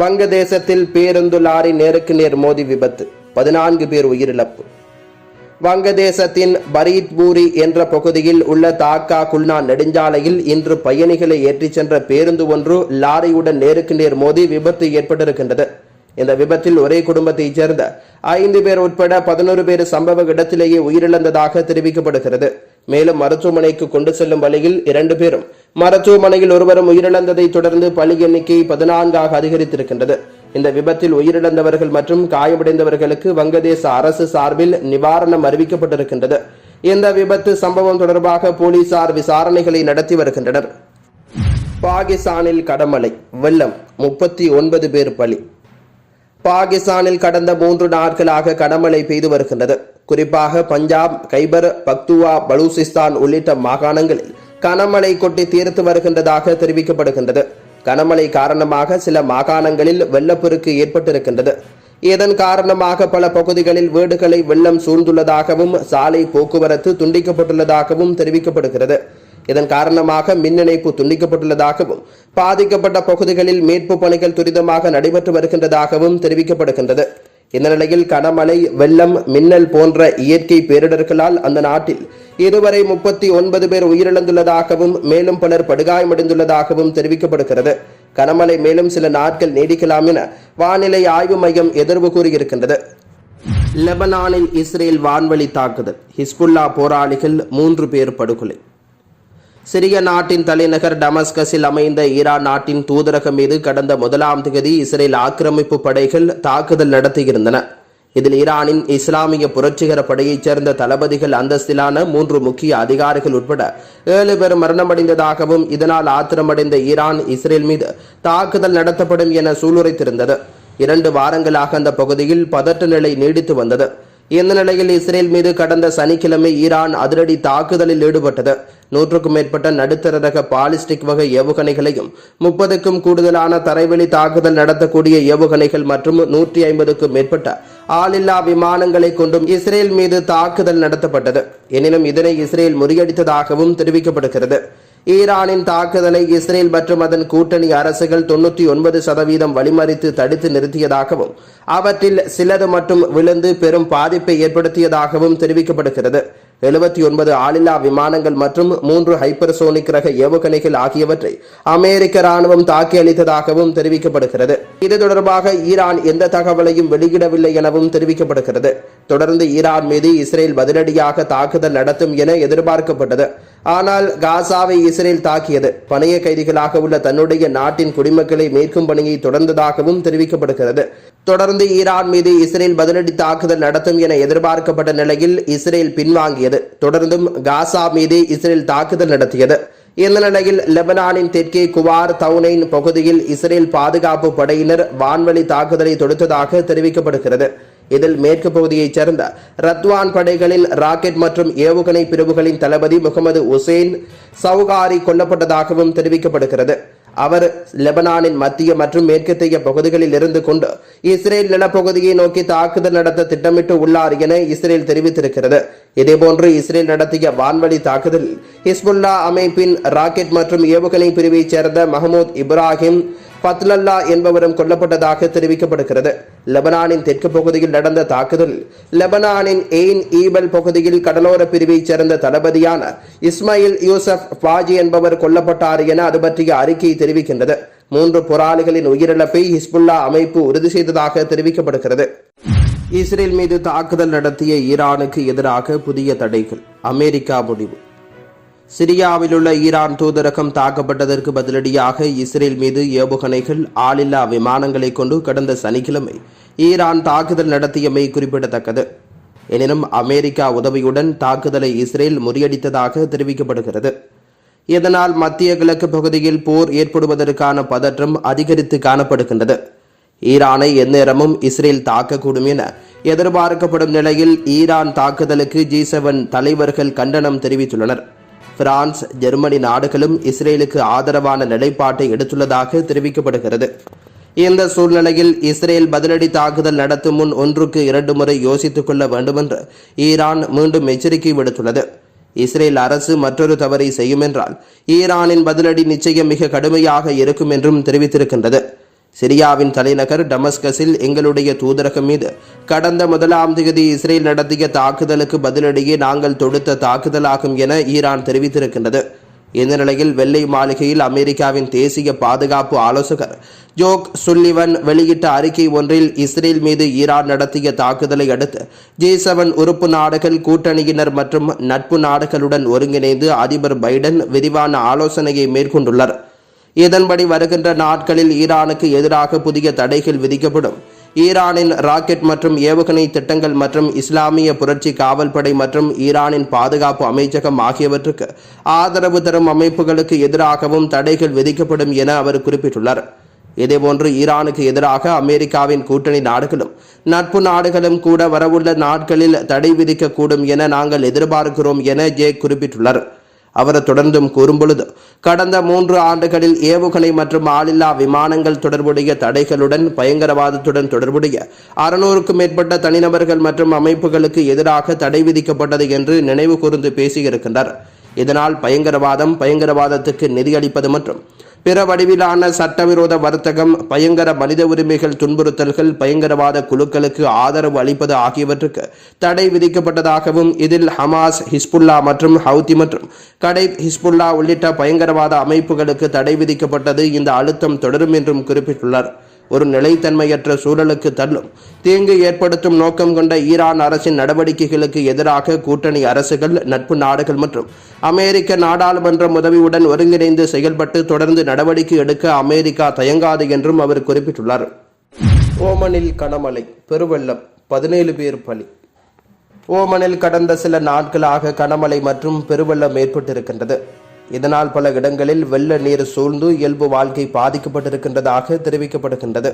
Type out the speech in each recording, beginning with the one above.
வங்கதேசத்தில் பேருந்து லாரி நேருக்கு நேர் மோதி விபத்து. பதினான்கு பேர் உயிரிழப்பு. வங்கதேசத்தின் பரீத்பூரி என்ற பகுதியில் உள்ள தாக்கா குல்னா நெடுஞ்சாலையில் இன்று பயணிகளை ஏற்றிச் சென்ற பேருந்து ஒன்று லாரியுடன் நேருக்கு நேர் மோதி விபத்து ஏற்பட்டிருக்கின்றது. இந்த விபத்தில் ஒரே குடும்பத்தைச் சேர்ந்த ஐந்து பேர் உட்பட பதினோரு பேர் சம்பவ இடத்திலேயே உயிரிழந்ததாக தெரிவிக்கப்படுகிறது. மேலும் மருத்துவமனைக்கு கொண்டு செல்லும் வழியில் இரண்டு பேரும் மருத்துவமனையில் ஒருவரும் உயிரிழந்ததை தொடர்ந்து பலி எண்ணிக்கை பதினான்காக அதிகரித்திருக்கின்றது. இந்த விபத்தில் உயிரிழந்தவர்கள் மற்றும் காயமடைந்தவர்களுக்கு வங்கதேச அரசு சார்பில் நிவாரணம் அறிவிக்கப்பட்டிருக்கின்றது. இந்த விபத்து சம்பவம் தொடர்பாக போலீசார் விசாரணைகளை நடத்தி வருகின்றனர். பாகிஸ்தானில் கடமழை வெள்ளம் முப்பத்தி ஒன்பது பேர் பலி. பாகிஸ்தானில் கடந்த மூன்று நாட்களாக கடமழை பெய்து வருகின்றது. குறிப்பாக பஞ்சாப் கைபர் பக்துவா பலூசிஸ்தான் உள்ளிட்ட மாகாணங்களில் கனமழை கொட்டி தீர்த்து வருகின்றதாக தெரிவிக்கப்படுகின்றது. கனமழை காரணமாக சில மாகாணங்களில் வெள்ளப்பெருக்கு ஏற்பட்டிருக்கின்றது. இதன் காரணமாக பல பகுதிகளில் வீடுகளை வெள்ளம் சூழ்ந்துள்ளதாகவும் சாலை போக்குவரத்து துண்டிக்கப்பட்டுள்ளதாகவும் தெரிவிக்கப்படுகிறது. இதன் காரணமாக மின் இணைப்பு துண்டிக்கப்பட்டுள்ளதாகவும் பாதிக்கப்பட்ட பகுதிகளில் மீட்பு பணிகள் துரிதமாக நடைபெற்று வருகின்றதாகவும் தெரிவிக்கப்படுகின்றது. இந்த நிலையில் கனமழை வெள்ளம் மின்னல் போன்ற இயற்கை பேரிடர்களால் அந்த நாட்டில் இதுவரை முப்பத்தி ஒன்பது பேர் உயிரிழந்துள்ளதாகவும் மேலும் பலர் படுகாயமடைந்துள்ளதாகவும் தெரிவிக்கப்படுகிறது. கனமழை மேலும் சில நாட்கள் நீடிக்கலாம் என வானிலை ஆய்வு மையம் எதிர்வு கூறியிருக்கின்றது. லெபனானில் இஸ்ரேல் வான்வழி தாக்குதல். ஹிஸ்புல்லா போராளிகள் மூன்று பேர் படுகொலை. சிரிய நாட்டின் தலைநகர் டமஸ்கஸில் அமைந்த ஈரான் நாட்டின் தூதரகம் மீது கடந்த முதலாம் தேதி இஸ்ரேல் ஆக்கிரமிப்பு படைகள் தாக்குதல் நடத்தியிருந்தன. இதில் ஈரானின் இஸ்லாமிய புரட்சிகர படையைச் சேர்ந்த தளபதிகள் அந்தஸ்திலான மூன்று முக்கிய அதிகாரிகள் உட்பட ஏழு பேர் மரணமடைந்ததாகவும் இதனால் ஆத்திரமடைந்த ஈரான் இஸ்ரேல் மீது தாக்குதல் நடத்தப்படும் என சூளுரைத்திருந்தது. இரண்டு வாரங்களாக அந்த பகுதியில் பதட்ட நிலை நீடித்து வந்தது. இந்த நிலையில் இஸ்ரேல் மீது கடந்த சனிக்கிழமை ஈரான் அதிரடி தாக்குதலில் ஈடுபட்டது. நூற்றுக்கும் மேற்பட்ட நடுத்தர ரக பாலிஸ்டிக் வகை ஏவுகணைகளையும் முப்பதுக்கும் கூடுதலான தரைவெளி தாக்குதல் நடத்தக்கூடிய ஏவுகணைகள் மற்றும் நூற்றி ஐம்பதுக்கும் மேற்பட்ட ஆளில்லா விமானங்களை கொண்டும் இஸ்ரேல் மீது தாக்குதல் நடத்தப்பட்டது. எனினும் இதனை இஸ்ரேல் முறியடித்ததாகவும் தெரிவிக்கப்படுகிறது. ஈரானின் தாக்குதலை இஸ்ரேல் மற்றும் அதன் கூட்டணி அரசுகள் தொன்னூற்றி ஒன்பது சதவீதம் வழிமறித்து தடுத்து நிறுத்தியதாகவும் அவற்றில் சிலது மட்டும் விழுந்து பெரும் பாதிப்பை ஏற்படுத்தியதாகவும் தெரிவிக்கப்படுகிறது. எழுபத்தி ஒன்பது ஆளில்லா விமானங்கள் மற்றும் மூன்று ஹைப்பர்சோனிக் ரக ஏவுகணைகள் ஆகியவற்றை அமெரிக்க ராணுவம் தாக்கி அளித்ததாகவும் தெரிவிக்கப்படுகிறது. இது தொடர்பாக ஈரான் எந்த தகவலையும் வெளியிடவில்லை எனவும் தெரிவிக்கப்படுகிறது. தொடர்ந்து ஈரான் மீது இஸ்ரேல் பதிலடியாக தாக்குதல் நடத்தும் என எதிர்பார்க்கப்பட்டது. ஆனால் காசாவை இஸ்ரேல் தாக்கியது. பணைய கைதிகளாக உள்ள தன்னுடைய நாட்டின் குடிமக்களை மீட்கும் பணியை தொடர்ந்ததாகவும் தெரிவிக்கப்படுகிறது. தொடர்ந்து ஈரான் மீது இஸ்ரேல் பதிலடி தாக்குதல் நடத்தும் என எதிர்பார்க்கப்பட்ட நிலையில் இஸ்ரேல் பின்வாங்கியது. தொடர்ந்தும் காசா மீது இஸ்ரேல் தாக்குதல் நடத்தியது. இந்த நிலையில் லெபனானின் தெற்கே குவார் தவுனைன் பகுதியில் இஸ்ரேல் பாதுகாப்பு படையினர் வான்வழி தாக்குதலை தொடுத்ததாக தெரிவிக்கப்படுகிறது. இதில் மேற்கு பகுதியைச் சேர்ந்த ரத்வான் படைகளின் ராக்கெட் மற்றும் ஏவுகணை பிரிவுகளின் தளபதி முகமது உசேன் சவுகாரி கொல்லப்பட்டதாகவும் தெரிவிக்கப்படுகிறது. அவர் லெபனானின் மத்திய மற்றும் மேற்கத்திய பகுதிகளில் இருந்து கொண்டு இஸ்ரேல் நிலப்பகுதியை நோக்கி தாக்குதல் நடத்த திட்டமிட்டு உள்ளார் என இஸ்ரேல் தெரிவித்திருக்கிறது. இதேபோன்று இஸ்ரேல் நடத்திய வான்வழி தாக்குதல் ஹிஸ்புல்லா அமைப்பின் ராக்கெட் மற்றும் ஏவுகணை பிரிவைச் சேர்ந்த மஹமூத் இப்ராஹிம் பத்லல்லா என்பவரும் கொல்லப்பட்டதாக தெரிவிக்கப்படுகிறது. லெபனானின் தெற்கு பகுதியில் நடந்த தாக்குதலில் லெபனானின் எயின் ஈபல் பகுதியில் கடலோர பிரிவைச் சேர்ந்த தளபதியான இஸ்மாயில் யூசப் பாஜி என்பவர் கொல்லப்பட்டார் என அது பற்றிய அறிக்கை தெரிவிக்கின்றது. மூன்று போராளிகளின் உயிரிழப்பை ஹிஸ்புல்லா அமைப்பு உறுதி செய்ததாக தெரிவிக்கப்படுகிறது. இஸ்ரேல் மீது தாக்குதல் நடத்திய ஈரானுக்கு எதிராக புதிய தடைகள். அமெரிக்கா முடிவு. சிரியாவில் உள்ள ஈரான் தூதரகம் தாக்கப்பட்டதற்கு பதிலடியாக இஸ்ரேல் மீது ஏவுகணைகள் ஆளில்லா விமானங்களை கொண்டு கடந்த சனிக்கிழமை ஈரான் தாக்குதல் நடத்தியமை குறிப்பிடத்தக்கது. எனினும் அமெரிக்கா உதவியுடன் தாக்குதலை இஸ்ரேல் முறியடித்ததாக தெரிவிக்கப்படுகிறது. இதனால் மத்திய கிழக்கு பகுதியில் போர் ஏற்படுவதற்கான பதற்றம் அதிகரித்து காணப்படுகின்றது. ஈரானை எந்நேரமும் இஸ்ரேல் தாக்கக்கூடும் என எதிர்பார்க்கப்படும் நிலையில் ஈரான் தாக்குதலுக்கு ஜி செவன் தலைவர்கள் கண்டனம் தெரிவித்துள்ளனர். பிரான்ஸ் ஜெர்மனி நாடுகளும் இஸ்ரேலுக்கு ஆதரவான நிலைப்பாட்டை எடுத்துள்ளதாக தெரிவிக்கப்படுகிறது. இந்த சூழ்நிலையில் இஸ்ரேல் பதிலடி தாக்குதல் நடத்தும் முன் ஒன்றுக்கு இரண்டு முறை யோசித்துக் கொள்ள வேண்டுமென்று ஈரான் மீண்டும் எச்சரிக்கை விடுத்துள்ளது. இஸ்ரேல் அரசு மற்றொரு தவறை செய்யும் என்றால் ஈரானின் பதிலடி நிச்சயம் மிக கடுமையாக இருக்கும் என்றும் தெரிவித்திருக்கின்றது. சிரியாவின் தலைநகர் டமஸ்கஸில் எங்களுடைய தூதரகம் மீது கடந்த முதலாம் தேதி இஸ்ரேல் நடத்திய தாக்குதலுக்கு பதிலடியே நாங்கள் தொடுத்த தாக்குதலாகும் என ஈரான் தெரிவித்திருக்கின்றது. இந்த நிலையில் வெள்ளை மாளிகையில் அமெரிக்காவின் தேசிய பாதுகாப்பு ஆலோசகர் ஜோக் சுல்லிவன் வெளியிட்ட அறிக்கை ஒன்றில் இஸ்ரேல் மீது ஈரான் நடத்திய தாக்குதலை அடுத்து ஜி செவன் உறுப்பு நாடுகள் கூட்டணியினர் மற்றும் நட்பு நாடுகளுடன் ஒருங்கிணைந்து அதிபர் பைடன் விரிவான ஆலோசனையை மேற்கொண்டுள்ளார். இதன்படி வருகின்ற நாட்களில் ஈரானுக்கு எதிராக புதிய தடைகள் விதிக்கப்படும். ஈரானின் ராக்கெட் மற்றும் ஏவுகணை திட்டங்கள் மற்றும் இஸ்லாமிய புரட்சி காவல்படை மற்றும் ஈரானின் பாதுகாப்பு அமைச்சகம் ஆகியவற்றுக்கு ஆதரவு தரும் அமைப்புகளுக்கு எதிராகவும் தடைகள் விதிக்கப்படும் என அவர் குறிப்பிட்டுள்ளார். இதேபோன்று ஈரானுக்கு எதிராக அமெரிக்காவின் கூட்டணி நாடுகளும் நட்பு நாடுகளும் கூட வரவுள்ள நாட்களில் தடை விதிக்கக்கூடும் என நாங்கள் எதிர்பார்க்கிறோம் என ஜே குறிப்பிட்டுள்ளார். அவர் தொடர்ந்தும் கூறும்பொழுது கடந்த மூன்று ஆண்டுகளில் ஏவுகணை மற்றும் ஆளில்லா விமானங்கள் தொடர்புடைய தடைகளுடன் பயங்கரவாதத்துடன் தொடர்புடைய அறுநூறுக்கும் மேற்பட்ட தனிநபர்கள் மற்றும் அமைப்புகளுக்கு எதிராக தடை விதிக்கப்பட்டது என்று நினைவு கூர்ந்து பேசியிருக்கின்றார். இதனால் பயங்கரவாதம் பயங்கரவாதத்துக்கு நிதியளிப்பது மற்றும் பிற வடிவிலான சட்டவிரோத வர்த்தகம் பயங்கர மனித உரிமைகள் துன்புறுத்தல்கள் பயங்கரவாத குழுக்களுக்கு ஆதரவு அளிப்பது ஆகியவற்றுக்கு தடை விதிக்கப்பட்டதாகவும் இதில் ஹமாஸ் ஹிஸ்புல்லா மற்றும் ஹவுதி மற்றும் கடை ஹிஸ்புல்லா உள்ளிட்ட பயங்கரவாத அமைப்புகளுக்கு தடை விதிக்கப்பட்டது இந்த அழுத்தம் தொடரும் என்றும் குறிப்பிட்டுள்ளார். ஒரு நிலைத்தன்மையற்ற சூழலுக்கு தள்ளும். தீங்கு ஏற்படுத்தும் நோக்கம் கொண்ட ஈரான் அரசின் நடவடிக்கைகளுக்கு எதிராக கூட்டணி அரசுகள் நட்பு நாடுகள் மற்றும் அமெரிக்க நாடாளுமன்றம் உதவியுடன் ஒருங்கிணைந்து செயல்பட்டு தொடர்ந்து நடவடிக்கை எடுக்க அமெரிக்கா தயங்காது என்றும் அவர் குறிப்பிட்டுள்ளார். ஓமனில் கனமழை பெருவெள்ளம் பதினேழு பேர் பலி. ஓமனில் கடந்த சில நாட்களாக கனமழை மற்றும் பெருவெள்ளம் ஏற்பட்டிருக்கின்றது. இதனால் பல இடங்களில் வெள்ள நீர் சூழ்ந்து இயல்பு வாழ்க்கை பாதிக்கப்பட்டிருக்கின்றதாக தெரிவிக்கப்படுகின்றது.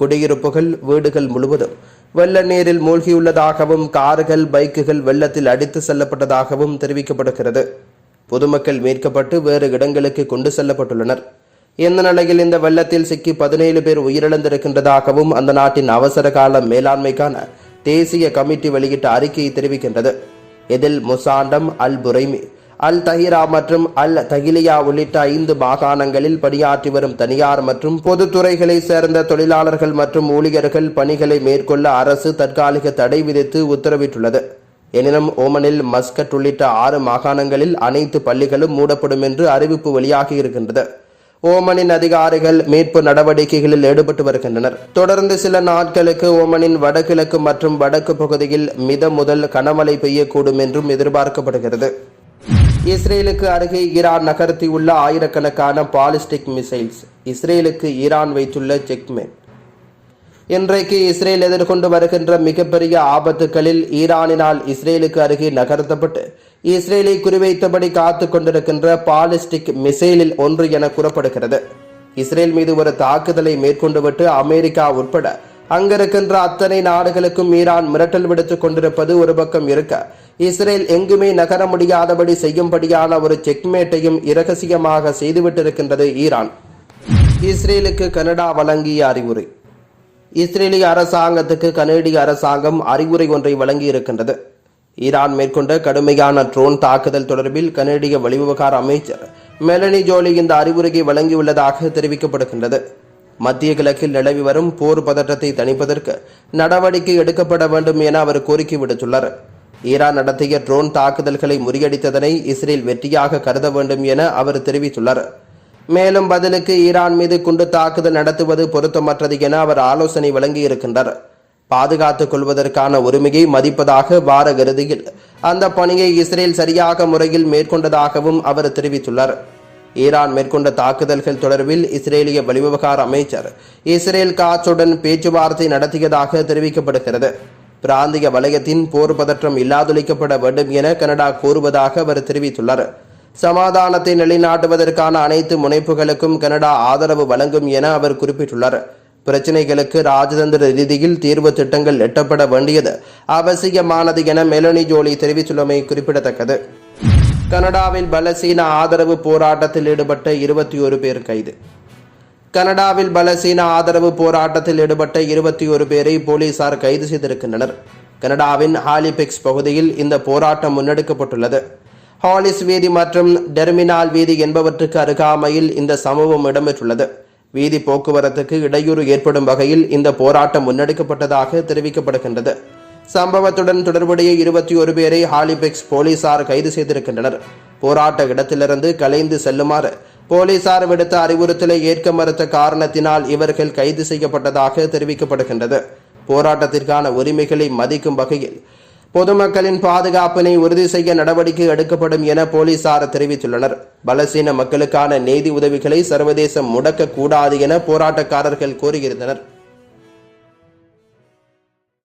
குடியிருப்புகள் வீடுகள் முழுவதும் வெள்ள நீரில் மூழ்கியுள்ளதாகவும் கார்கள் பைக்குகள் வெள்ளத்தில் அடித்து செல்லப்பட்டதாகவும் தெரிவிக்கப்படுகிறது. பொதுமக்கள் மீட்கப்பட்டு வேறு இடங்களுக்கு கொண்டு செல்லப்பட்டுள்ளனர். இந்த நிலையில் இந்த வெள்ளத்தில் சிக்கி பதினேழு பேர் உயிரிழந்திருக்கின்றதாகவும் அந்த நாட்டின் அவசர கால மேலாண்மைக்கான தேசிய கமிட்டி வெளியிட்ட அறிக்கையை தெரிவிக்கின்றது. இதில் முசாண்டம் அல் புரைமி அல் தஹிரா மற்றும் அல் தகிலியா உள்ளிட்ட ஐந்து மாகாணங்களில் பணியாற்றி வரும் தனியார் மற்றும் பொதுத்துறைகளை சேர்ந்த தொழிலாளர்கள் மற்றும் ஊழியர்கள் பணிகளை மேற்கொள்ள அரசு தற்காலிக தடை விதித்து உத்தரவிட்டுள்ளது. எனினும் ஓமனில் மஸ்கட் உள்ளிட்ட ஆறு மாகாணங்களில் அனைத்து பள்ளிகளும் மூடப்படும் என்று அறிவிப்பு வெளியாகி இருக்கின்றது. ஓமனின் அதிகாரிகள் மீட்பு நடவடிக்கைகளில் ஈடுபட்டு வருகின்றனர். தொடர்ந்து சில நாட்களுக்கு ஓமனின் வடகிழக்கு மற்றும் வடக்கு பகுதியில் மித முதல் கனமழை பெய்யக்கூடும் என்றும் எதிர்பார்க்கப்படுகிறது. இஸ்ரேலுக்கு அருகே ஈரான் நகர்த்தியுள்ள ஆயிரக்கணக்கான பாலிஸ்டிக் மிசைல்ஸ் இஸ்ரேலுக்கு ஈரான் வைத்துள்ள செக்மேட் இன்றைக்கு இஸ்ரேல் எதிர்கொண்டு வருகின்ற மிகப்பெரிய ஆபத்துகளில் ஈரானினால் இஸ்ரேலுக்கு அருகே நகர்த்தப்பட்டு இஸ்ரேலை குறிவைத்தபடி காத்து கொண்டிருக்கின்ற பாலிஸ்டிக் மிசைலில் ஒன்று என கூறப்படுகிறது. இஸ்ரேல் மீது ஒரு தாக்குதலை மேற்கொண்டுவிட்டு அமெரிக்கா உட்பட அங்கிருக்கின்ற அத்தனை நாடுகளுக்கும் ஈரான் மிரட்டல் விடுத்துக் கொண்டிருப்பது ஒரு பக்கம் இருக்க இஸ்ரேல் எங்குமே நகர முடியாதபடி செய்யும்படியான ஒரு செக்மேட்டையும் இரகசியமாக செய்துவிட்டிருக்கின்றது ஈரான். இஸ்ரேலுக்கு கனடா வழங்கிய அறிவுரை. இஸ்ரேலிய அரசாங்கத்துக்கு கனேடிய அரசாங்கம் அறிவுரை ஒன்றை வழங்கி இருக்கின்றது ஈரான் மேற்கொண்ட கடுமையான ட்ரோன் தாக்குதல் தொடர்பில் கனேடிய வெளிவிவகார அமைச்சர் மெலனி ஜோலி இந்த அறிவுரையை வழங்கியுள்ளதாக தெரிவிக்கப்படுகின்றது. மத்திய கிழக்கில் நிலவி வரும் போர் பதற்றத்தை தணிப்பதற்கு நடவடிக்கை எடுக்கப்பட வேண்டும் என அவர் கோரிக்கை விடுத்துள்ளார். ஈரான் நடத்திய ட்ரோன் தாக்குதல்களை முறியடித்ததனை இஸ்ரேல் வெற்றியாக கருத வேண்டும் என அவர் தெரிவித்துள்ளார். மேலும் பதிலுக்கு ஈரான் மீது குண்டு தாக்குதல் நடத்துவது பொருத்தமற்றது என அவர் ஆலோசனை வழங்கியிருக்கின்றார். பாதுகாத்துக் கொள்வதற்கான உரிமையை மதிப்பதாக வார இறுதியில் அந்த பணியை இஸ்ரேல் சரியாக முறையில் மேற்கொண்டதாகவும் அவர் தெரிவித்துள்ளார். ஈரான் மேற்கொண்ட தாக்குதல்கள் தொடர்பில் இஸ்ரேலிய வெளிவிவகார அமைச்சர் இஸ்ரேல் காட்சுடன் பேச்சுவார்த்தை நடத்தியதாக தெரிவிக்கப்படுகிறது. பிராந்திய வலயத்தின் போர் பதற்றம் இல்லாதொழிக்கப்பட வேண்டும் என கனடா கூறுவதாக அவர் தெரிவித்துள்ளார். சமாதானத்தை நிலைநாட்டுவதற்கான அனைத்து முனைப்புகளுக்கும் கனடா ஆதரவு வழங்கும் என அவர் குறிப்பிட்டுள்ளார். பிரச்சினைகளுக்கு ராஜதந்திர ரீதியில் தீர்வு திட்டங்கள் எட்டப்பட வேண்டியது அவசியமானது என மெலனி ஜோலி தெரிவித்துள்ளமை குறிப்பிடத்தக்கது. கனடாவில் பலசீன ஆதரவு போராட்டத்தில் ஈடுபட்ட இருபத்தி ஒரு பேர் கைது. கனடாவில் பலசீன ஆதரவு போராட்டத்தில் ஈடுபட்ட இருபத்தி ஒரு பேரை போலீசார் கைது செய்திருக்கின்றனர். கனடாவின் ஹாலிபிக்ஸ் பகுதியில் இந்த போராட்டம் முன்னெடுக்கப்பட்டுள்ளது. ஹாலிஸ் வீதி மற்றும் டெர்மினால் வீதி என்பவற்றுக்கு அருகாமையில் இந்த சம்பவம் இடம்பெற்றுள்ளது. வீதி போக்குவரத்துக்கு இடையூறு ஏற்படும் வகையில் இந்த போராட்டம் முன்னெடுக்கப்பட்டதாக தெரிவிக்கப்படுகின்றது. சம்பவத்துடன் தொடர்புடைய இருபத்தி ஒரு பேரை ஹாலிபெக்ஸ் போலீசார் கைது செய்திருக்கின்றனர். போராட்ட இடத்திலிருந்து கலைந்து செல்லுமாறு போலீசார் விடுத்த அறிவுறுத்தலை ஏற்க மறுத்த காரணத்தினால் இவர்கள் கைது செய்யப்பட்டதாக தெரிவிக்கப்படுகின்றது. போராட்டத்திற்கான உரிமைகளை மதிக்கும் வகையில் பொதுமக்களின் பாதுகாப்பினை உறுதி செய்ய நடவடிக்கை எடுக்கப்படும் என போலீசார் தெரிவித்துள்ளனர். பலசீன மக்களுக்கான நீதி உதவிகளை சர்வதேசம் முடக்கக்கூடாது என போராட்டக்காரர்கள் கூறியிருந்தனர்.